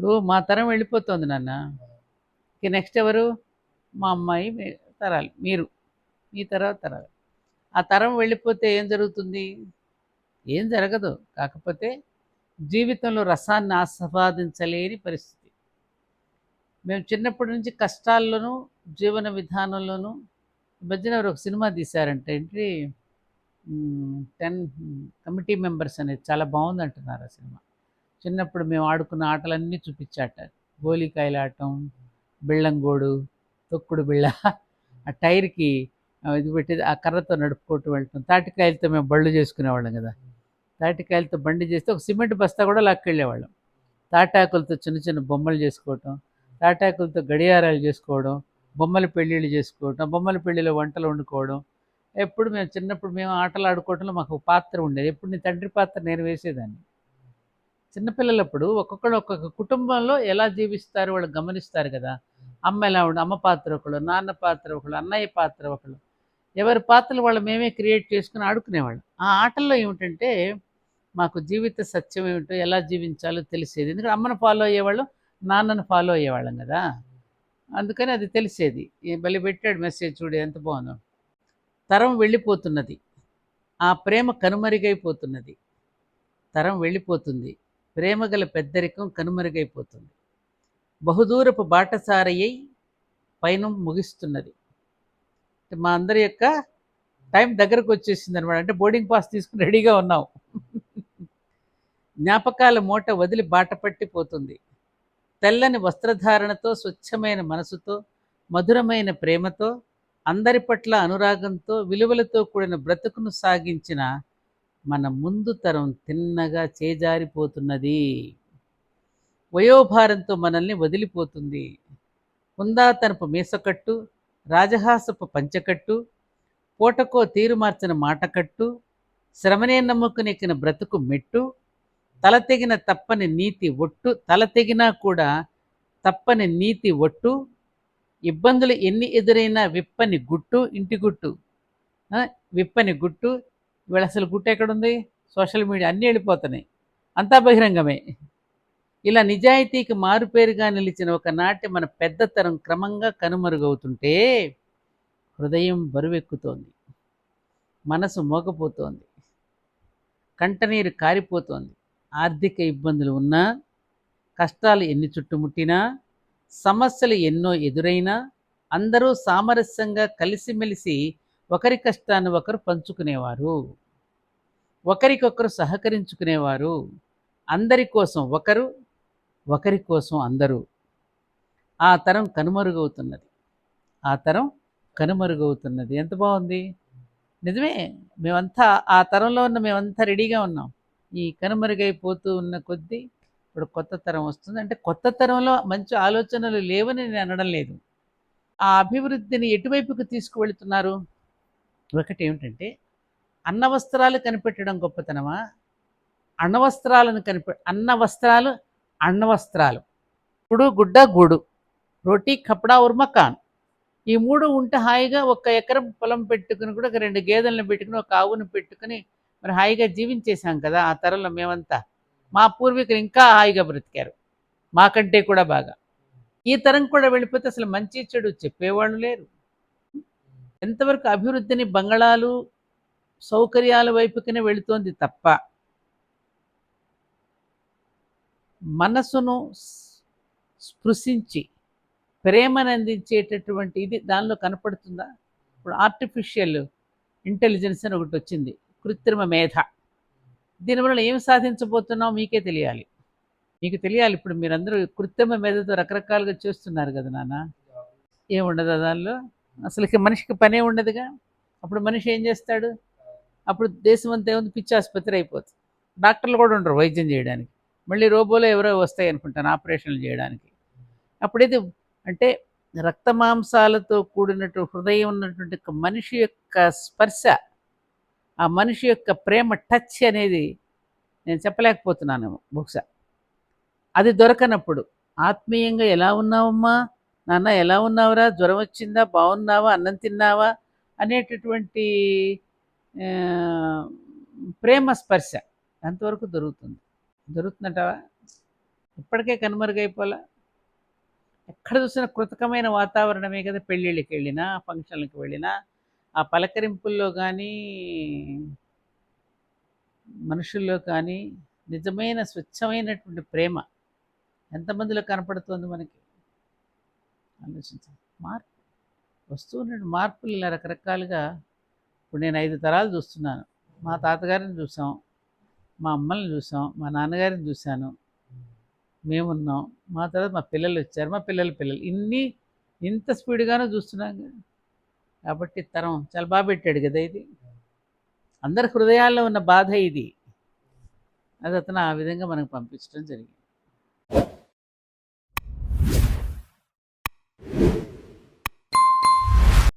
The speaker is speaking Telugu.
ఇప్పుడు మా తరం వెళ్ళిపోతుంది నాన్న. ఇక నెక్స్ట్ ఎవరు? మా అమ్మాయి మీ- తరాలు మీరు. మీ తర్వాత తరాలు. ఆ తరం వెళ్ళిపోతే ఏం జరుగుతుంది? ఏం జరగదు. కాకపోతే జీవితంలో రసాన్ని ఆస్వాదించలేని పరిస్థితి. మేము చిన్నప్పటి నుంచి కష్టాల్లోనూ జీవన విధానంలోనూ మధ్యన ఒక సినిమా తీశారంటే ఏంటి? టెన్ కమిటీ మెంబర్స్ అనేది చాలా బాగుంది అంటున్నారు ఆ సినిమా. చిన్నప్పుడు మేము ఆడుకున్న ఆటలన్నీ చూపించాట. గోలికాయలు ఆడటం బిళ్ళంగోడు తొక్కుడు బిళ్ళ ఆ టైర్కి ఇది పెట్టి ఆ కర్రతో నడుపుకుంటూ వెళ్ళటం. తాటికాయలతో మేము బళ్ళు చేసుకునేవాళ్ళం కదా. తాటికాయలతో బండి చేస్తే ఒక సిమెంట్ బస్తా కూడా లాక్కెళ్ళేవాళ్ళం. తాటాకులతో చిన్న చిన్న బొమ్మలు చేసుకోవటం తాటాకులతో గడియారాలు చేసుకోవడం బొమ్మల పెళ్ళిళ్ళు చేసుకోవటం బొమ్మల పెళ్ళిలో వంటలు వండుకోవడం. ఎప్పుడు మేము చిన్నప్పుడు మేము ఆటలు ఆడుకోవడంలో మాకు పాత్ర ఉండేది. ఎప్పుడు నీ తండ్రి పాత్ర నేను వేసేదాన్ని. చిన్నపిల్లలప్పుడు ఒక్కొక్కరు ఒక్కొక్క కుటుంబంలో ఎలా జీవిస్తారు వాళ్ళు గమనిస్తారు కదా. అమ్మ ఎలా ఉండి అమ్మ పాత్ర ఒకళ్ళు నాన్న పాత్ర ఒకళ్ళు అన్నయ్య పాత్ర ఒకళ్ళు. ఎవరి పాత్రలు వాళ్ళు మేమే క్రియేట్ చేసుకుని ఆడుకునేవాళ్ళం. ఆ ఆటల్లో ఏమిటంటే మాకు జీవిత సత్యం ఏమిటో ఎలా జీవించాలో తెలిసేది. ఎందుకంటే అమ్మను ఫాలో అయ్యేవాళ్ళం నాన్నను ఫాలో అయ్యేవాళ్ళం కదా. అందుకని అది తెలిసేది. బలి పెట్టాడు మెసేజ్ చూడు ఎంత బాగుందో. తరం వెళ్ళిపోతున్నది. ఆ ప్రేమ కనుమరుగైపోతున్నది. తరం వెళ్ళిపోతుంది. ప్రేమగల పెద్దరికం కనుమరుగైపోతుంది. బహుదూరపు బాటసారయ్యై పైన ముగిస్తున్నది. మా అందరి యొక్క టైం దగ్గరకు వచ్చేసింది అనమాట అంటే బోర్డింగ్ పాస్ తీసుకుని రెడీగా ఉన్నాం. జ్ఞాపకాల మూట వదిలి బాట పట్టిపోతుంది. తెల్లని వస్త్రధారణతో స్వచ్ఛమైన మనసుతో మధురమైన ప్రేమతో అందరి పట్ల అనురాగంతో విలువలతో కూడిన బ్రతుకును సాగించిన మన ముందు తరం తిన్నగా చేజారిపోతున్నది. వయోభారంతో మనల్ని వదిలిపోతుంది. కుందాతనపు మీసకట్టు రాజహాసపు పంచకట్టు పూటకో తీరు మార్చిన మాటకట్టు శ్రమనే నమ్ముకునెక్కిన బ్రతుకు మెట్టు తల తెగిన తప్పని నీతి ఒట్టు తల తెగినా కూడా తప్పని నీతి ఒట్టు ఇబ్బందులు ఎన్ని ఎదురైనా విప్పని గుట్టు ఇంటి గుట్టు విప్పని గుట్టు ఇవాళ అసలు గుట్ట ఎక్కడుంది? సోషల్ మీడియా అన్నీ వెళ్ళిపోతున్నాయి. అంతా బహిరంగమే. ఇలా నిజాయితీకి మారుపేరుగా నిలిచిన ఒకనాటి మన పెద్దతరం క్రమంగా కనుమరుగవుతుంటే హృదయం బరువెక్కుతోంది. మనసు మోగపోతోంది. కంటనీరు కారిపోతోంది. ఆర్థిక ఇబ్బందులు ఉన్నా కష్టాలు ఎన్ని చుట్టుముట్టినా సమస్యలు ఎన్నో ఎదురైనా అందరూ సామరస్యంగా కలిసిమెలిసి ఒకరి కష్టాన్ని ఒకరు పంచుకునేవారు. ఒకరికొకరు సహకరించుకునేవారు. అందరి కోసం ఒకరు ఒకరి కోసం అందరూ. ఆ తరం కనుమరుగవుతున్నది. ఆ తరం కనుమరుగవుతున్నది. ఎంత బాగుంది. నిజమే. మేమంతా ఆ తరంలో ఉన్న మేమంతా రెడీగా ఉన్నాం. ఈ కనుమరుగైపోతూ ఉన్న కొద్దీ ఇప్పుడు కొత్త తరం వస్తుంది. అంటే కొత్త తరంలో మంచి ఆలోచనలు లేవని నేను అనడం లేదు. ఆ అభివృద్ధిని ఎటువైపుకు తీసుకువెళుతున్నారు? ఒకటి ఏమిటంటే అన్నవస్త్రాలు కనిపెట్టడం గొప్పతనమా? అణవస్త్రాలను కనిపె అన్న వస్త్రాలు గుడు గుడ్డ గూడు రోటీ కపడా ఉర్మకాన్ ఈ మూడు ఉంటే హాయిగా ఒక ఎకరం పొలం పెట్టుకుని కూడా ఒక రెండు గేదెలను పెట్టుకుని ఒక ఆవును పెట్టుకుని మరి హాయిగా జీవించేశాం కదా ఆ తరంలో మేమంతా. మా పూర్వీకులు ఇంకా హాయిగా బ్రతికారు. మాకంటే కూడా బాగా. ఈ తరం కూడా వెళ్ళిపోతే అసలు మంచి చెడు చెప్పేవాళ్ళు లేరు. ఎంతవరకు అభివృద్ధిని బంగళాలు సౌకర్యాల వైపుకనే వెళుతోంది తప్ప మనసును స్పృశించి ప్రేమను అందించేటటువంటి ఇది దానిలో కనపడుతుందా? ఇప్పుడు ఆర్టిఫిషియల్ ఇంటెలిజెన్స్ అని ఒకటి వచ్చింది కృత్రిమ మేధ. దీనివల్ల ఏం సాధించబోతున్నావు మీకే తెలియాలి. మీకు తెలియాలి ఇప్పుడు మీరందరూ కృత్రిమ మేధతో రకరకాలుగా చేస్తున్నారు కదా నాన్న. ఏముండదు దానిలో? అసలు ఇక మనిషికి పనే ఉండదుగా. అప్పుడు మనిషి ఏం చేస్తాడు? అప్పుడు దేశం అంతా ఏముంది? పిచ్చి ఆసుపత్రి అయిపోతుంది. డాక్టర్లు కూడా ఉండరు వైద్యం చేయడానికి. మళ్ళీ రోబోలో ఎవరో వస్తాయి అనుకుంటాను ఆపరేషన్లు చేయడానికి. అప్పుడైతే అంటే రక్త మాంసాలతో కూడినట్టు హృదయం ఉన్నటువంటి మనిషి యొక్క స్పర్శ ఆ మనిషి యొక్క ప్రేమ టచ్ అనేది నేను చెప్పలేకపోతున్నాను బహుశా. అది దొరకనప్పుడు. ఆత్మీయంగా ఎలా ఉన్నావమ్మా? నాన్న ఎలా ఉన్నావురా? జ్వరం వచ్చిందా? బాగున్నావా? అన్నం తిన్నావా? అనేటటువంటి ప్రేమ స్పర్శ అంతవరకు దొరుకుతుంది? దొరుకుతుందంటావా? ఇప్పటికే కనుమరుగైపోలా? ఎక్కడ చూసినా కృతకమైన వాతావరణమే కదా పెళ్ళిళ్ళకి వెళ్ళినా ఫంక్షన్లకు వెళ్ళినా. ఆ పలకరింపుల్లో కానీ మనుషుల్లో కానీ నిజమైన స్వచ్ఛమైనటువంటి ప్రేమ ఎంతమందిలో కనపడుతోంది మనకి? ఆలోచించాలి. మార్పు. వస్తున్న మార్పులు ఇలా రకరకాలుగా ఇప్పుడు నేను ఐదు తరాలు చూస్తున్నాను. మా తాతగారిని చూసాం మా అమ్మల్ని చూసాం మా నాన్నగారిని చూశాను. మేమున్నాం. మా తర్వాత మా పిల్లలు వచ్చారు. మా పిల్లల పిల్లలు. ఇన్ని ఇంత స్పీడ్గానే చూస్తున్నాం కాబట్టి తరం చాలా బాగా పెట్టాడు కదా ఇది. అందరి హృదయాల్లో ఉన్న బాధ ఇది. అది అతను ఆ విధంగా మనకు పంపించడం జరిగింది.